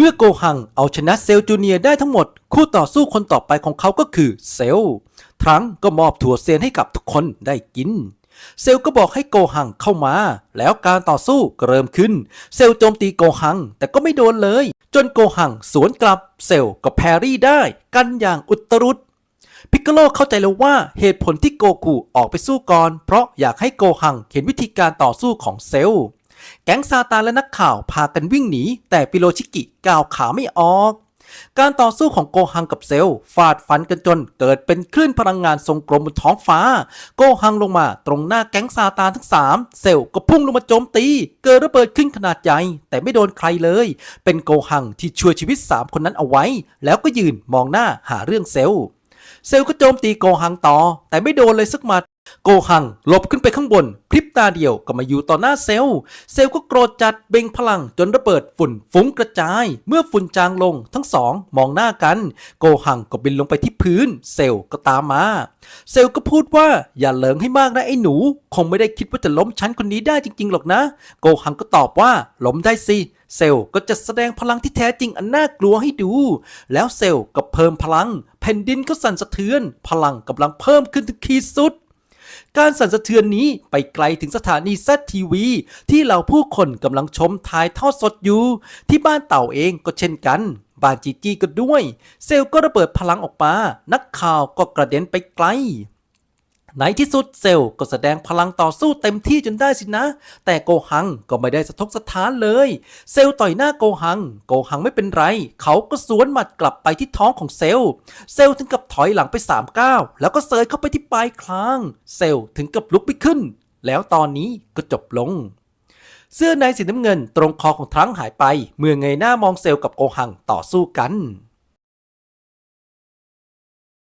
เมื่อโกหังเอาชนะเซลจูเนียได้ทั้งหมด คู่ต่อสู้คนต่อไปของเขาก็คือเซลทรังก็มอบถั่วเซียนให้กับทุกคนได้กิน เซลก็บอกให้โกหังเข้ามา แล้วการต่อสู้ก็เริ่มขึ้น เซลโจมตีโกหังแต่ก็ไม่โดนเลย จนโกหังสวนกลับเซลก็แพรรี่ได้กันอย่างอุตรุดพิกโกโลเข้าใจแล้วว่าเหตุผลที่โกคูออกไปสู้ก่อน เพราะอยากให้โกหังเห็นวิธีการต่อสู้ของเซล แก๊งซาตานและนักข่าวพากันวิ่งหนี แต่ปิโรชิกิก้าวขาไม่ออก การต่อสู้ของโกหังกับเซลฟาดฟันกันจนเกิดเป็นคลื่นพลังงานทรงกลมบนท้องฟ้า โกหังลงมาตรงหน้าแก๊งซาตานทั้งสามเซลก็พุ่งลงมาโจมตี เกิดระเบิดขึ้นขนาดใหญ่แต่ไม่โดนใครเลย เป็นโกหังที่ช่วยชีวิต3คนนั้นเอาไว้ แล้วก็ยืนมองหน้าหาเรื่องเซล เซลก็โจมตีโกหังต่อ แต่ไม่โดนเลยสักหมัด โกหังหลบขึ้นไปข้างบน พริบตาเดียวก็มาอยู่ต่อหน้าเซลเซลก็โกรธจัดเบ่งพลังจนระเบิดฝุ่นฟุ้งกระจาย เมื่อฝุ่นจางลงทั้งสองมองหน้ากัน โกหังก็บินลงไปที่พื้น เซลก็ตามมา เซลก็พูดว่าอย่าเหลิงให้มากนะไอ้หนู คงไม่ได้คิดว่าจะล้มฉันคนนี้ได้จริงๆหรอกนะ โกหังก็ตอบว่าล้มได้สิเซลก็จะแสดงพลังที่แท้จริงอันน่ากลัวให้ดู แล้วเซลก็เพิ่มพลัง ผ่นดินก็สั่นสะเทือน พลังกำลังเพิ่มขึ้นถึงขีดสุด การสั่นสะเทือนนี้ไปไกลถึงสถานีแซทีวีที่เหล่าผู้คนกำลังชมถ่ายทอดสดอยู่ ที่บ้านเต่าเองก็เช่นกันบ้านจีจี้ก็ด้วย เซลล์ก็ระเบิดพลังออกมา นักข่าวก็กระเด็นไปไกล ในที่สุดเซลล์ก็แสดงพลังต่อสู้เต็มที่จนได้สินะ แต่โกหังก็ไม่ได้สะทกสะท้านเลย เซลล์ต่อยหน้าโกหัง โกหังไม่เป็นไร เขาก็สวนหมัดกลับไปที่ท้องของเซลล์เซลล์ถึงกับถอยหลังไป3ก้าวแล้วก็เสยเข้าไปที่ปลายคลาง เซลล์ถึงกับลุกไม่ขึ้น แล้วตอนนี้ก็จบลงเสื้อในสีน้ำเงินตรงคอของทรังหายไป เมื่อเงยหน้ามองเซลล์กับโกหังต่อสู้กัน